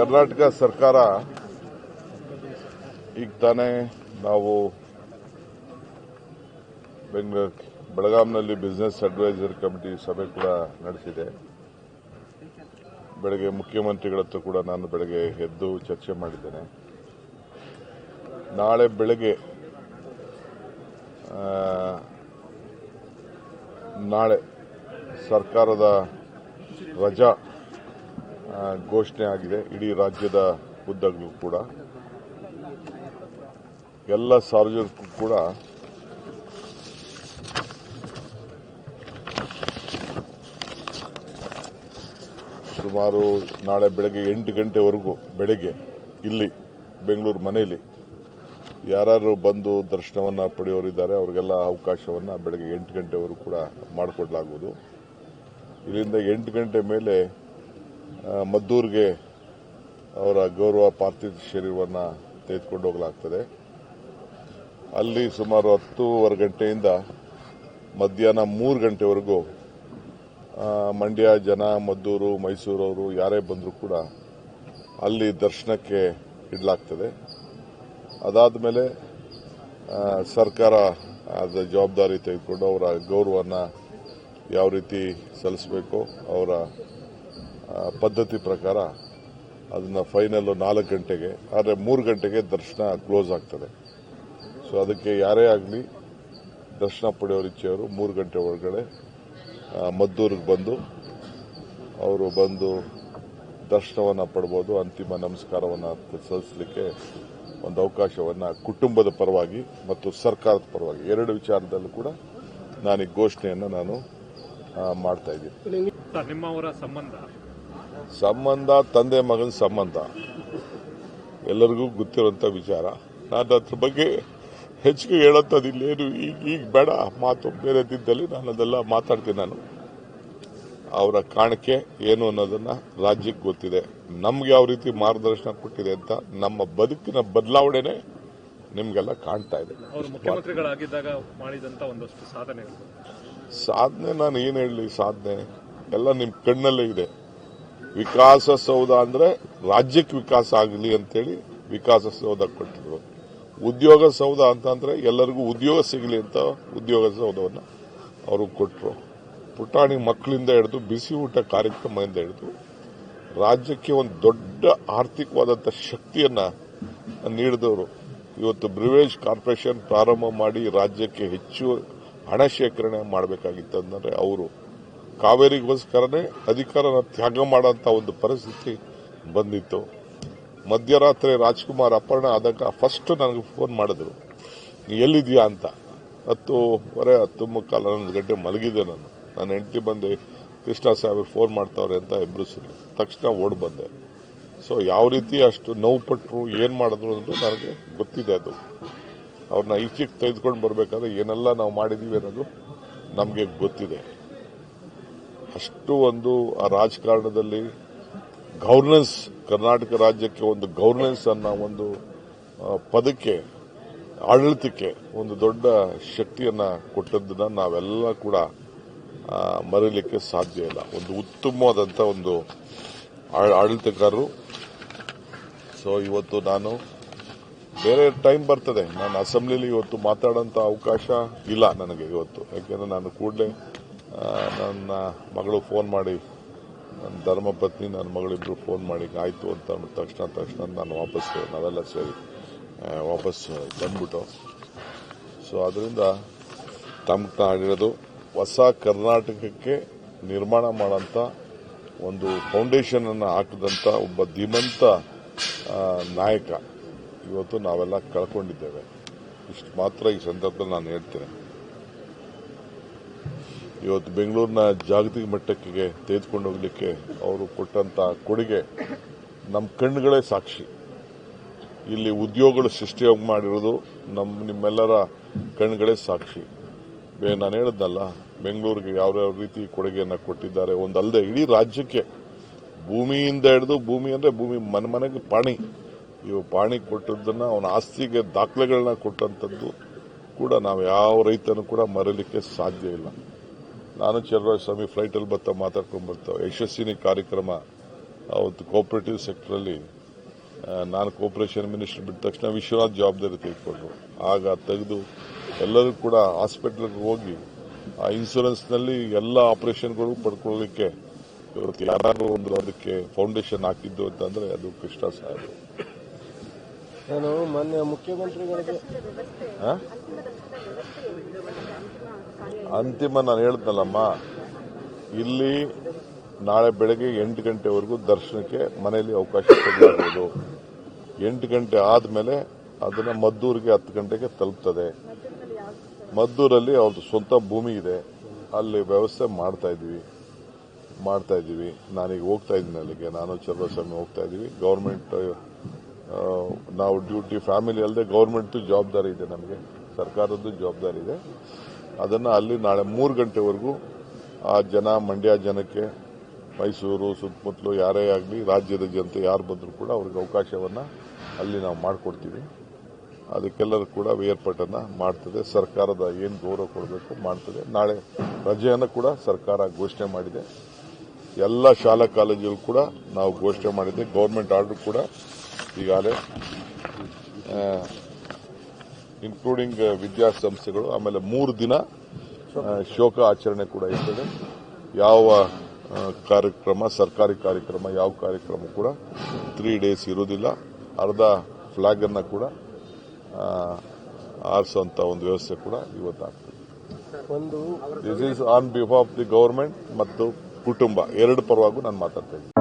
ಕರ್ನಾಟಕ ಸರ್ಕಾರ ಈಗ ತಾನೇ ನಾವು ಬೆಂಗಳೂರು ಬೆಳಗಾಂನಲ್ಲಿ ಬಿಸ್ನೆಸ್ ಅಡ್ವೈಸರ್ ಕಮಿಟಿ ಸಭೆ ಕೂಡ ನಡೆಸಿದೆ. ಬೆಳಗ್ಗೆ ಮುಖ್ಯಮಂತ್ರಿಗಳ ಹತ್ರ ಕೂಡ ನಾನು ಬೆಳಗ್ಗೆ ಎದ್ದು ಚರ್ಚೆ ಮಾಡಿದ್ದೇನೆ. ನಾಳೆ ಬೆಳಗ್ಗೆ ನಾಳೆ ಸರ್ಕಾರದ ರಜಾ ಘೋಷಣೆ ಆಗಿದೆ. ಇಡೀ ರಾಜ್ಯದ ಉದ್ದಗಲೂ ಕೂಡ. ಎಲ್ಲ ಸಾರ್ವಜನಿಕರು ಕೂಡ ಸುಮಾರು ನಾಳೆ ಬೆಳಗ್ಗೆ ಎಂಟು ಗಂಟೆವರೆಗೂ ಬೆಳಗ್ಗೆ ಇಲ್ಲಿ ಬೆಂಗಳೂರು ಮನೆಯಲ್ಲಿ ಯಾರು ಬಂದು ದರ್ಶನವನ್ನು ಪಡೆಯೋರಿದ್ದಾರೆ, ಅವರಿಗೆಲ್ಲ ಅವಕಾಶವನ್ನು ಬೆಳಗ್ಗೆ ಎಂಟು ಗಂಟೆವರೆಗೂ ಕೂಡ ಮಾಡಿಕೊಡಲಾಗುವುದು. ಇಲ್ಲಿಂದ ಎಂಟು ಗಂಟೆ ಮೇಲೆ ಮದ್ದೂರಿಗೆ ಅವರ ಗೌರವ ಪಾರ್ಥಿವ ಶರೀರವನ್ನು ತೆಗೆದುಕೊಂಡು ಹೋಗಲಾಗ್ತದೆ. ಅಲ್ಲಿ ಸುಮಾರು ಹತ್ತೂವರೆ ಗಂಟೆಯಿಂದ ಮಧ್ಯಾಹ್ನ ಮೂರು ಗಂಟೆವರೆಗೂ ಮಂಡ್ಯ, ಜನ, ಮದ್ದೂರು, ಮೈಸೂರವರು ಯಾರೇ ಬಂದರೂ ಕೂಡ ಅಲ್ಲಿ ದರ್ಶನಕ್ಕೆ ಇಡಲಾಗ್ತದೆ. ಅದಾದ ಮೇಲೆ ಸರ್ಕಾರ ಅದರ ಜವಾಬ್ದಾರಿ ತೆಗೆದುಕೊಂಡು ಅವರ ಗೌರವವನ್ನು ಯಾವ ರೀತಿ ಸಲ್ಲಿಸಬೇಕು, ಅವರ ಪದ್ಧತಿ ಪ್ರಕಾರ ಅದನ್ನ ಫೈನಲ್ ನಾಲ್ಕು ಗಂಟೆಗೆ, ಆದರೆ ಮೂರು ಗಂಟೆಗೆ ದರ್ಶನ ಕ್ಲೋಸ್ ಆಗ್ತದೆ. ಸೊ ಅದಕ್ಕೆ ಯಾರೇ ಆಗಲಿ ದರ್ಶನ ಪಡೆಯೋರು ಇಚ್ಛೆಯವರು ಮೂರು ಗಂಟೆ ಒಳಗಡೆ ಮದ್ದೂರಿಗೆ ಬಂದು ಅವರು ಬಂದು ದರ್ಶನವನ್ನು ಪಡ್ಬೋದು, ಅಂತಿಮ ನಮಸ್ಕಾರವನ್ನು ಸಲ್ಲಿಸಲಿಕ್ಕೆ ಒಂದು ಅವಕಾಶವನ್ನು ಕುಟುಂಬದ ಪರವಾಗಿ ಮತ್ತು ಸರ್ಕಾರದ ಪರವಾಗಿ, ಎರಡು ವಿಚಾರದಲ್ಲೂ ಕೂಡ ನಾನು ಈ ಘೋಷಣೆಯನ್ನು ನಾನು ಮಾಡ್ತಾ ಇದ್ದೀನಿ. ಸಂಬಂಧ ತಂದೆ ಮಗನ ಸಂಬಂಧ. ಎಲ್ಲರಿಗೂ ಗೊತ್ತಿರುವಂತ ವಿಚಾರ. ನಾನು ಅದ್ರ ಬಗ್ಗೆ ಹೆಚ್ಚಿಗೆ ಹೇಳೋಂಥದ್ದು ಇಲ್ಲೇನು ಈಗ ಈಗ ಬೇಡ ಮಾತು ಬೇರೆ ದಿದ್ದಲ್ಲಿ ನಾನು ಅದೆಲ್ಲ ಮಾತಾಡ್ತೀನಿ ನಾನು. ಅವರ ಕಾಣಿಕೆ ಏನು ಅನ್ನೋದನ್ನ ರಾಜ್ಯಕ್ಕೆ ಗೊತ್ತಿದೆ. ನಮ್ಗೆ ಯಾವ ರೀತಿ ಮಾರ್ಗದರ್ಶನ ಕೊಟ್ಟಿದೆ ಅಂತ ನಮ್ಮ ಬದುಕಿನ ಬದಲಾವಣೆ ನಿಮ್ಗೆಲ್ಲ ಕಾಣ್ತಾ ಇದೆ. ಸಾಧನೆ ನಾನು ಏನು ಹೇಳಲಿ ಸಾಧನೆ ಎಲ್ಲ ನಿಮ್ಮ ಕಣ್ಣಲ್ಲೇ ಇದೆ. ವಿಕಾಸಸೌಧ ಅಂದ್ರೆ ರಾಜ್ಯಕ್ಕೆ ವಿಕಾಸ ಆಗಲಿ ಅಂತೇಳಿ ವಿಕಾಸಸೌಧ ಕೊಟ್ಟಿದ್ರು. ಉದ್ಯೋಗ ಸೌಧ ಅಂತಂದ್ರೆ ಎಲ್ಲರಿಗೂ ಉದ್ಯೋಗ ಸಿಗಲಿ ಅಂತ ಉದ್ಯೋಗ ಸೌಧವನ್ನು ಅವರು ಕೊಟ್ಟರು ಪುಟಾಣಿ ಮಕ್ಕಳಿಂದ ಹಿಡಿದು ಬಿಸಿ ಊಟ ಕಾರ್ಯಕ್ರಮದಿಂದ ಹಿಡಿದು ರಾಜ್ಯಕ್ಕೆ ಒಂದು ದೊಡ್ಡ ಆರ್ಥಿಕವಾದಂಥ ಶಕ್ತಿಯನ್ನ ನೀಡಿದವರು. ಇವತ್ತು ಬ್ರಿವೇಜ್ ಕಾರ್ಪೊರೇಷನ್ ಪ್ರಾರಂಭ ಮಾಡಿ ರಾಜ್ಯಕ್ಕೆ ಹೆಚ್ಚು ಹಣ ಶೇಖರಣೆ ಮಾಡಬೇಕಾಗಿತ್ತು ಅಂದರೆ ಅವರು. ಕಾವೇರಿಗೋಸ್ಕರನೇ ಅಧಿಕಾರನ ತ್ಯಾಗ ಮಾಡೋಂಥ ಒಂದು ಪರಿಸ್ಥಿತಿ ಬಂದಿತ್ತು. ಮಧ್ಯರಾತ್ರಿ ರಾಜ್ಕುಮಾರ್ ಅಪಹರಣ ಆದಾಗ ಫಸ್ಟ್ ನನಗೆ ಫೋನ್ ಮಾಡಿದ್ರು ಎಲ್ಲಿದ್ಯಾ ಅಂತ? ಹತ್ತುವರೆ ಹತ್ತು ಮುಕ್ಕಾಲು ಹನ್ನೊಂದು ಗಂಟೆ ಮಲಗಿದ್ದೆ ನಾನು. ನನ್ನ ಹೆಂಡತಿ ಬಂದು, ಕೃಷ್ಣ ಸಾಹೇಬ್ ಫೋನ್ ಮಾಡ್ತಾವ್ರೆ ಅಂತ ಎಬ್ರಿಸಿದ್ರು ತಕ್ಷಣ ಓಡ್ ಬಂದೆ. ಸೊ ಯಾವ ರೀತಿ ಅಷ್ಟು ನೋವು ಪಟ್ಟರು ಏನು ಮಾಡಿದ್ರು ಅನ್ನೋದು ನನಗೆ ಗೊತ್ತಿದೆ ಅದು. ಅವ್ರನ್ನ ಈಚೆಗೆ ತೆಗೆದುಕೊಂಡು ಬರಬೇಕಾದ್ರೆ ಏನೆಲ್ಲ ನಾವು ಮಾಡಿದ್ದೀವಿ ಅನ್ನೋದು ನಮಗೆ ಗೊತ್ತಿದೆ. ಅಷ್ಟು ಒಂದು ಆ ರಾಜಕಾರಣದಲ್ಲಿ ಗವರ್ನೆನ್ಸ್ ಕರ್ನಾಟಕ ರಾಜ್ಯಕ್ಕೆ ಒಂದು ಗವರ್ನೆನ್ಸ್ ಅನ್ನೋ ಒಂದು ಪದಕ್ಕೆ, ಆಡಳಿತಕ್ಕೆ ಒಂದು ದೊಡ್ಡ ಶಕ್ತಿಯನ್ನ ಕೊಟ್ಟದ್ದನ್ನ ನಾವೆಲ್ಲ ಕೂಡ ಮರೀಲಿಕ್ಕೆ ಸಾಧ್ಯ ಇಲ್ಲ. ಒಂದು ಉತ್ತಮವಾದಂತ ಒಂದು ಆಡಳಿತಗಾರರು. ಸೊ ಇವತ್ತು ನಾನು ಬೇರೆ ಟೈಮ್ ಬರ್ತದೆ. ನಾನು ಅಸೆಂಬ್ಲಿಲಿ ಇವತ್ತು ಮಾತಾಡೋಂಥ ಅವಕಾಶ ಇಲ್ಲ ನನಗೆ ಇವತ್ತು. ಯಾಕೆಂದ್ರೆ ನಾನು ಕೂಡಲೇ ನನ್ನ ಮಗಳು ಫೋನ್ ಮಾಡಿ, ನನ್ನ ಧರ್ಮಪತ್ನಿ, ನನ್ನ ಮಗಳಿಬ್ರು ಫೋನ್ ಮಾಡಿ, ಆಯಿತು ಅಂತ ತಕ್ಷಣ ತಕ್ಷಣ ನಾನು ವಾಪಸ್ ನಾವೆಲ್ಲ ಸೇರಿ ವಾಪಸ್ ಬಂದ್ಬಿಟ್ಟು. ಸೊ ಅದರಿಂದ ತಮ್ಮ ಆಗಿರೋದು ಹೊಸ ಕರ್ನಾಟಕಕ್ಕೆ ನಿರ್ಮಾಣ ಮಾಡೋಂಥ ಒಂದು ಫೌಂಡೇಶನ್ ಅನ್ನು ಹಾಕಿದಂಥ ಒಬ್ಬ ಧೀಮಂತ ನಾಯಕ. ಇವತ್ತು ನಾವೆಲ್ಲ ಕಳ್ಕೊಂಡಿದ್ದೇವೆ. ಇಷ್ಟು ಮಾತ್ರ ಈ ಸಂದರ್ಭದಲ್ಲಿ ನಾನು ಹೇಳ್ತೇನೆ. ಇವತ್ತು ಬೆಂಗಳೂರಿನ ಜಾಗತಿಕ ಮಟ್ಟಕ್ಕೆ ತೆಗೆದುಕೊಂಡು ಹೋಗಲಿಕ್ಕೆ ಅವರು ಕೊಟ್ಟಂತ ಕೊಡುಗೆ ನಮ್ಮ ಕಣ್ಣುಗಳೇ ಸಾಕ್ಷಿ. ಇಲ್ಲಿ ಉದ್ಯೋಗಗಳು ಸೃಷ್ಟಿಯಾಗಿ ಮಾಡಿರೋದು ನಮ್ಮ ನಿಮ್ಮೆಲ್ಲರ ಕಣ್ಗಳೇ ಸಾಕ್ಷಿ. ಬೇ- ನಾನು ಹೇಳಿದ್ನಲ್ಲ ಬೆಂಗಳೂರಿಗೆ ಯಾವ್ಯಾವ ರೀತಿ ಕೊಡುಗೆಯನ್ನು ಕೊಟ್ಟಿದ್ದಾರೆ ಒಂದಲ್ಲದೆ ಇಡೀ ರಾಜ್ಯಕ್ಕೆ. ಭೂಮಿಯಿಂದ ಹಿಡಿದು ಭೂಮಿ ಅಂದರೆ ಭೂಮಿ ಮನೆ ಮನೆಗೆ ಪಾಣಿ. ಇವು ಪಾಣಿ ಕೊಟ್ಟದ್ದನ್ನು, ಅವನ ಆಸ್ತಿಗೆ ದಾಖಲೆಗಳನ್ನ ಕೊಟ್ಟಂಥದ್ದು ಕೂಡ ನಾವು ಯಾವ ರೈತನು ಕೂಡ ಮರಲಿಕ್ಕೆ ಸಾಧ್ಯ ಇಲ್ಲ. ನಾನು ಚಂದ್ರರಾಜ ಸ್ವಾಮಿ ಫ್ಲೈಟಲ್ಲಿ ಬರ್ತಾ ಮಾತಾಡ್ಕೊಂಡು ಬರ್ತಾವ ಯಶಸ್ವಿನಿ ಕಾರ್ಯಕ್ರಮ ಅವತ್ತು ಸೆಕ್ಟರ್ ಸೆಕ್ಟರಲ್ಲಿ ನಾನು ಕೋಪರೇಷನ್ ಮಿನಿಸ್ಟರ್ ಬಿಟ್ಟ ತಕ್ಷಣ ವಿಶ್ವನಾಥ್ ಜವಾಬ್ದಾರಿ ತೆಗೆದುಕೊಂಡ್ರು ಆಗ ತೆಗೆದು ಎಲ್ಲರೂ ಕೂಡ ಹಾಸ್ಪಿಟಲ್ಗೆ ಹೋಗಿ ಆ ಇನ್ಸೂರೆನ್ಸ್ನಲ್ಲಿ ಎಲ್ಲ ಆಪರೇಷನ್ಗಳು ಪಡ್ಕೊಳ್ಳಲಿಕ್ಕೆ ಇವತ್ತು ಯಾರು ಒಂದು ಅದಕ್ಕೆ ಫೌಂಡೇಶನ್ ಹಾಕಿದ್ದು ಅಂತಂದ್ರೆ ಅದು ಕೃಷ್ಣ ಸಾಹೇಬ್ ನಾನು ಮೊನ್ನೆ ಮುಖ್ಯಮಂತ್ರಿಗಳಿಗೆ? ಅಂತಿಮ ನಾನು ಹೇಳ್ತಲ್ಲಮ್ಮ ಇಲ್ಲಿ ನಾಳೆ ಬೆಳಗ್ಗೆ ಎಂಟು ಗಂಟೆವರೆಗೂ ದರ್ಶನಕ್ಕೆ ಮನೆಯಲ್ಲಿ ಅವಕಾಶ ಕೊಡಲಾಗುವುದು. ಎಂಟು ಗಂಟೆ ಆದಮೇಲೆ ಅದನ್ನ ಮದ್ದೂರಿಗೆ ಹತ್ತು ಗಂಟೆಗೆ ತಲುಪ್ತದೆ. ಮದ್ದೂರಲ್ಲಿ ಅವ್ರದ್ದು ಸ್ವಂತ ಭೂಮಿ ಇದೆ. ಅಲ್ಲಿ ವ್ಯವಸ್ಥೆ ಮಾಡ್ತಾ ಇದ್ದೀವಿ. ಮಾಡ್ತಾ ಇದ್ದೀವಿ. ನಾನೀಗ ಹೋಗ್ತಾ ಇದ್ದೀನಿ ಅಲ್ಲಿಗೆ. ನಾನು ಚಂದ್ರಸ್ವಾಮಿ ಹೋಗ್ತಾ ಇದ್ದೀವಿ. ಗೌರ್ಮೆಂಟ್ ನಾವು ಡ್ಯೂಟಿ ಫ್ಯಾಮಿಲಿ ಅಲ್ಲದೆ ಗೌರ್ಮೆಂಟ್ ಜವಾಬ್ದಾರಿ ಇದೆ ನಮಗೆ. ಸರ್ಕಾರದ್ದು ಜವಾಬ್ದಾರಿ ಇದೆ. ಅದನ್ನ ಅಲ್ಲಿ ನಾಳೆ ಮೂರು ಗಂಟೆವರೆಗೂ ಆ ಜನ, ಮಂಡ್ಯ ಜನಕ್ಕೆ, ಮೈಸೂರು, ಸುತ್ತಮುತ್ತಲು ಯಾರೇ ಆಗಲಿ, ರಾಜ್ಯದ ಜನತೆ ಯಾರು ಬಂದರೂ ಕೂಡ ಅವ್ರಿಗೆ ಅವಕಾಶವನ್ನ ಅಲ್ಲಿ ನಾವು ಮಾಡಿಕೊಡ್ತೀವಿ. ಅದಕ್ಕೆಲ್ಲರೂ ಕೂಡ ಏರ್ಪಾಟನ್ನು ಮಾಡ್ತದೆ. ಸರ್ಕಾರದ ಏನು ಗೌರವ ಕೊಡಬೇಕು ಮಾಡ್ತದೆ. ನಾಳೆ ರಜೆಯನ್ನು ಕೂಡ ಸರ್ಕಾರ ಘೋಷಣೆ ಮಾಡಿದೆ. ಎಲ್ಲ ಶಾಲಾ ಕಾಲೇಜುಗಳು ಕೂಡ ನಾವು ಘೋಷಣೆ ಮಾಡಿದ್ದೆ ಗೌರ್ಮೆಂಟ್ ಆರ್ಡರ್ ಕೂಡ ಈಗಾಗಲೇ ಇನ್ಕ್ಲೂಡಿಂಗ್ ವಿದ್ಯಾಸಂಸ್ಥೆಗಳು ಆಮೇಲೆ ಮೂರು ದಿನ ಶೋಕ ಆಚರಣೆ ಕೂಡ ಇರ್ತದೆ. ಯಾವ ಕಾರ್ಯಕ್ರಮ ಸರ್ಕಾರಿ ಕಾರ್ಯಕ್ರಮ ಯಾವ ಕಾರ್ಯಕ್ರಮ ಕೂಡ ತ್ರೀ ಡೇಸ್ ಇರುವುದಿಲ್ಲ. ಅರ್ಧ ಫ್ಲಾಗ್ ಅನ್ನ ಕೂಡ ಆರಿಸುವಂತ ಒಂದು ವ್ಯವಸ್ಥೆ ಕೂಡ ಇವತ್ತಾಗ್ತದೆ. ಒಂದು this is on behalf the government ಮತ್ತು ಕುಟುಂಬ. ಎರಡು ಪರವಾಗೂ ನಾನು ಮಾತಾಡ್ತಾ ಇದ್ದೀನಿ.